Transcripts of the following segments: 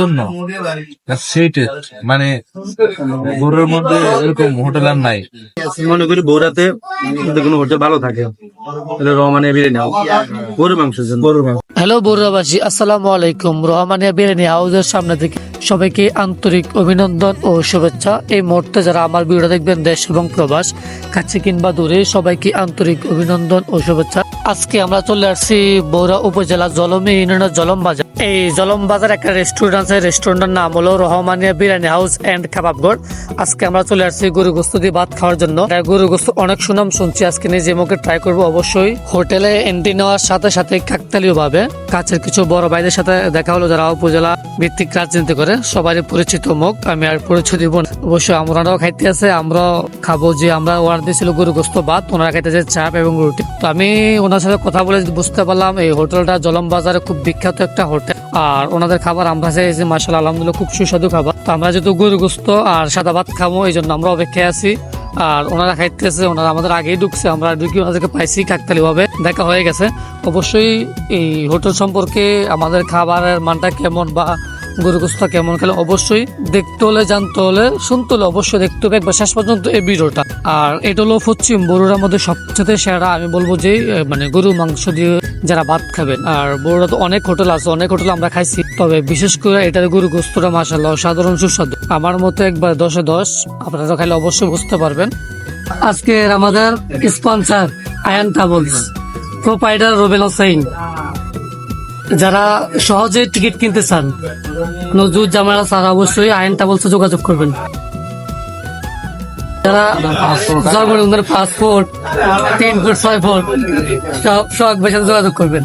জন্য মানে গরুর মধ্যে এরকম হোটেল আর নাই। মনে করি বৌরাতে কোনো হোটেল ভালো থাকে। রহমানিয়া বিরিয়ানি হোক গরুর মাংসের জন্য। গরুর মাংস। হ্যালো বরুরাবাসী আসসালামু আলাইকুম। রহমানিয়া বিরিয়ানি হাউসের সামনে থেকে সবাইকে আন্তরিক অভিনন্দন ও শুভেচ্ছা। এই মুহূর্তে যারা আমার ভিডিও দেখবেন দেশ এবং প্রবাস কাছে কিংবা দূরে সবাইকে আন্তরিক অভিনন্দন ও শুভেচ্ছা। আজকে আমরা চলে আসছি বৌরা উপজেলা জলমি ইউনিয়নের জলম বাজার এই জলম বাজার একটা রেস্টুরেন্ট আছে। রেস্টুরেন্টের নাম হলো রহমানিয়া বিরিয়ানি হাউস এন্ড কাবাবগড় আজকে আমরা চলে আসছি গরু গোস্ত দিয়ে ভাত খাওয়ার জন্য। গরু গোস্ত অনেক সুনাম শুনছি, আজকে নিজে মুখে ট্রাই করব অবশ্যই। হোটেলে এন্ট্রি নেওয়ার সাথে সাথে কাকতালীয় ভাবে কাছের কিছু বড় ভাইদের সাথে দেখা হলো, যারা উপজেলা ভিত্তিক রাজনীতি করে। সবারই পরিচিত মুখ, আমি আর পরিচয় দিব না। অবশ্যই আমরাও খাইতে আছে, আমরাও খাব যে আমরা অর্ডার দিয়েছিল গরু গোস্ত, ভাত। ওনারা খাইতেছে চাপ এবং রুটি। তো আমি ওনার সাথে কথা বলে বুঝতে পারলাম, এই হোটেলটা জলম বাজারে খুব বিখ্যাত একটা হোটেল। আর ওনাদের খাবার আমরা চাইছি মার্শাল আলহামদুলিল্লাহ, খুব সুস্বাদু খাবার। তো আমরা যেহেতু গরুগ্রস্ত আর সাদা ভাত খাব, এই জন্য আমরা অপেক্ষায় আছি। আর ওনারা খাইতেছে, ওনারা আমাদের আগেই ঢুকছে, আমরা ঢুকি ওনাদেরকে পাইছি কাকতালি ভাবে দেখা হয়ে গেছে। অবশ্যই এই হোটেল সম্পর্কে আমাদের খাবারের মানটা কেমন বা গরু গোস্ত কেমন খেলে অবশ্যই দেখতে হলে, জানতে হলে, শুনতে হলে অবশ্যই দেখতে হবে। একবার শেষ পর্যন্ত এই ভিডিওটা। আর এটা হলো পশ্চিম বড়ুরার মধ্যে সবচেয়ে সেরা, আমি বলব যে মানে গরু মাংস দিয়ে যারা ভাত খাবেন। আর বড়ুরা তো অনেক হোটেল আছে, অনেক হোটেল আমরা খাইছি। তবে বিশেষ করে এটার গরু গোস্তটা মাসাল্লাহ সাধারণ সুস্বাদু। আমার মতে একবার দশে দশ, আপনারা খাইলে অবশ্যই বুঝতে পারবেন। আজকের আমাদের sponsor Ayan travels proprietor Robel Hossain. যারা সহজে টিকিট কিনতে চান নজরুল জামালা স্যার অবশ্যই আইনটা বলছে যোগাযোগ করবেন। যারা জন্মদিনের পাসপোর্ট তিন ফুট ছয় ফুট সব সব সাথে যোগাযোগ করবেন।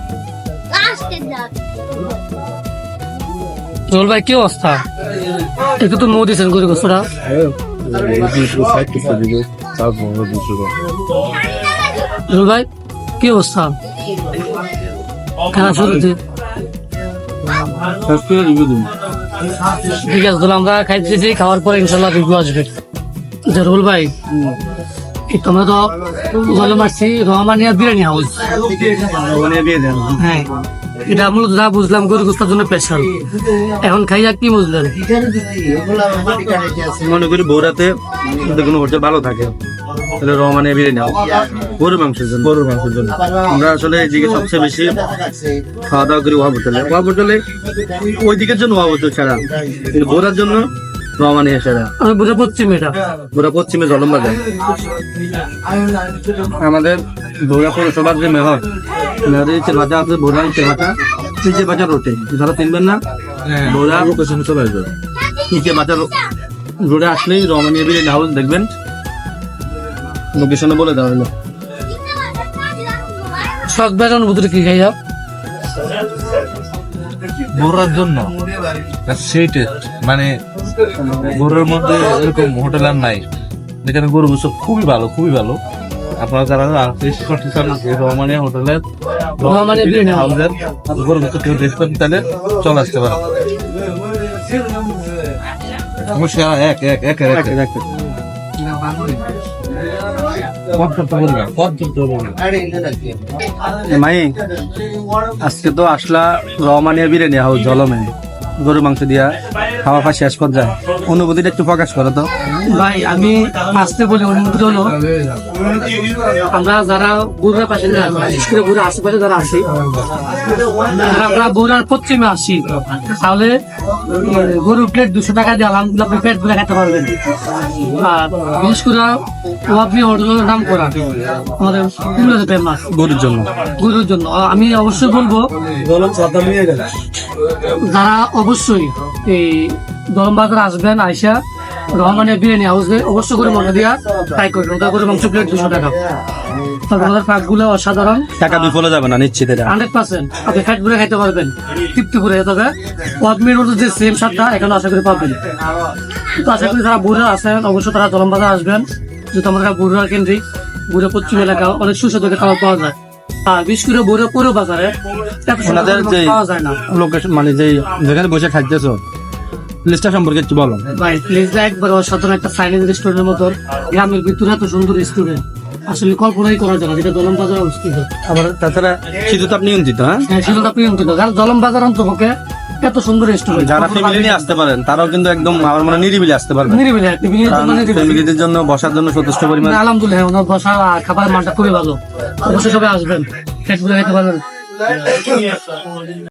রোল ভাই কি অবস্থা? একটু তো নৌ দিয়েছেন গরু গোস্তটা রোল ভাই কি অবস্থা? খেলা শুরু ঠিক আছে তাহলে আমরা খাইতেছি খাওয়ার পরে ইনশাল্লাহ রিভিউ আসবে। যে রোল ভাই তোমরা তো বলে মারছি রহমানিয়া বিরিয়ানি হাউস। হ্যাঁ। এটা মূলত যা বুঝলাম গরু গোস্তার জন্য স্পেশাল এখন খাইয়া কি বুঝলেন? মনে করি বৌরাতে কোনো হোটেল ভালো থাকে। তাহলে রহমানিয়া বিরিয়ানি হোক গরুর মাংসের জন্য। গরুর মাংসের জন্য। আমরা আসলে এদিকে সবচেয়ে বেশি খাওয়া দাওয়া করি ওয়াব হোটেলে। ওয়াব হোটেলে ওই দিকের জন্য ওয়াব হোটেল ছাড়া। কিন্তু বোরার জন্য রহমানিয়া ছাড়া আমি বুঝে পশ্চিম এটা। বোরা পশ্চিমে জলম বাজার আমাদের বোরা পৌরসভার যে মেয়র মেয়রের ইচ্ছে ভাজা আছে বোরা ইচ্ছে ভাজা ইচ্ছে ভাজা রোটে যারা চিনবেন না? বোরা লোকেশন চলে আসবে। ইচ্ছে ভাজা রোডে আসলেই রহমানিয়া বিরিয়ানি হাউস দেখবেন। লোকেশনে বলে দেওয়া হলো শখ অনুভূতি কি খাইয়া? গরুর জন্য? সেইটেড মানে গরুর মধ্যে এরকম হোটেল আর নাই। যেখানে গরু খুবই ভালো খুবই ভালো। আপনারা যারা টেস্ট করতে চান রহমানিয়া হোটেলের রহমানিয়া বিরিয়ানি হাউসের গরু গোসল কেউ টেস্ট করতে তাহলে চলে আসতে পারে অবশ্যই এক এক এক এক এক পরিমাণ মাই আজকে তো আসলা রহমানিয়া বিরিয়ানি হাউস জলমে গরু মাংস দিয়া। খাওয়া খাওয়া শেষ পর্যায়ে অনুভূতিটা একটু প্রকাশ করো তো। ভাই আমি আসতে বলি অনুমতি হলো আমরা যারা বুড়ার পাশে বুড়ার আশেপাশে যারা আছি আমরা বুড়ার পশ্চিমে আসি তাহলে গরুর প্লেট দুশো টাকা দিয়ে আলহামদুলিল্লাহ আপনি পেট ভরে খেতে পারবেন। আর বিশেষ করে ও আপনি হোটেলের নাম করা আমাদের পুরুলিয়াতে ফেমাস গরুর জন্য। গরুর জন্য। আমি অবশ্যই বলব যারা অবশ্যই এই বাজার আসবেন আইসা রহমানের বিরিয়ানি হাউসে অবশ্য করে মনে দিয়া ট্রাই করবেন ওটা করে মাংস প্লেট দুশো টাকা। তবে আমাদের পাকগুলো অসাধারণ। টাকা বিফলে যাবে না নিশ্চিত এটা। Hundred percent. আপনি ফ্যাট করে খাইতে পারবেন তৃপ্তি করে তবে পদ্মের যে সেম স্বাদটা এখানে আশা করি পাবেন। তো আশা করি যারা বুড়া আছেন অবশ্যই তারা জলম বাজার আসবেন। যেহেতু আমাদের বুড়া কেন্দ্রিক বুড়া পশ্চিম এলাকা অনেক সুস্বাদু খাবার পাওয়া যায়। বিশেষ করে বুড়া পুরো বাজারে ওনাদের যে লোকেশন মানে যে যেখানে বসে খাইতেছ লিস্টটা সম্পর্কে একটু বলো। ভাই প্লেসটা একবার অসাধারণ একটা চাইনিজ রেস্টুরেন্টের মতো। গ্রামের ভিতরে এত সুন্দর রেস্টুরেন্ট আসলে কল্পনাই করা যায় না যেটা জলম বাজার অবস্থিত। আবার তাছাড়া শীততাপ নিয়ন্ত্রিত হ্যাঁ? হ্যাঁ সেটা আপনি অন্তত কারণ জলম বাজার অন্তপক্ষে এত সুন্দর রেস্টুরেন্ট যারা ফ্যামিলি নিয়ে আসতে পারেন তারাও কিন্তু একদম আমার মনে নিরিবিলি আসতে পারবেন। নিরিবিলি একটা বিরিয়ানির জন্য। ফ্যামিলিদের বসার জন্য যথেষ্ট পরিমাণ আলহামদুলিল্লাহ ওনার বসা আর খাবারের মানটা খুবই ভালো। অবশ্যই সবাই আসবেন। পেট ভরে খেতে পারবেন।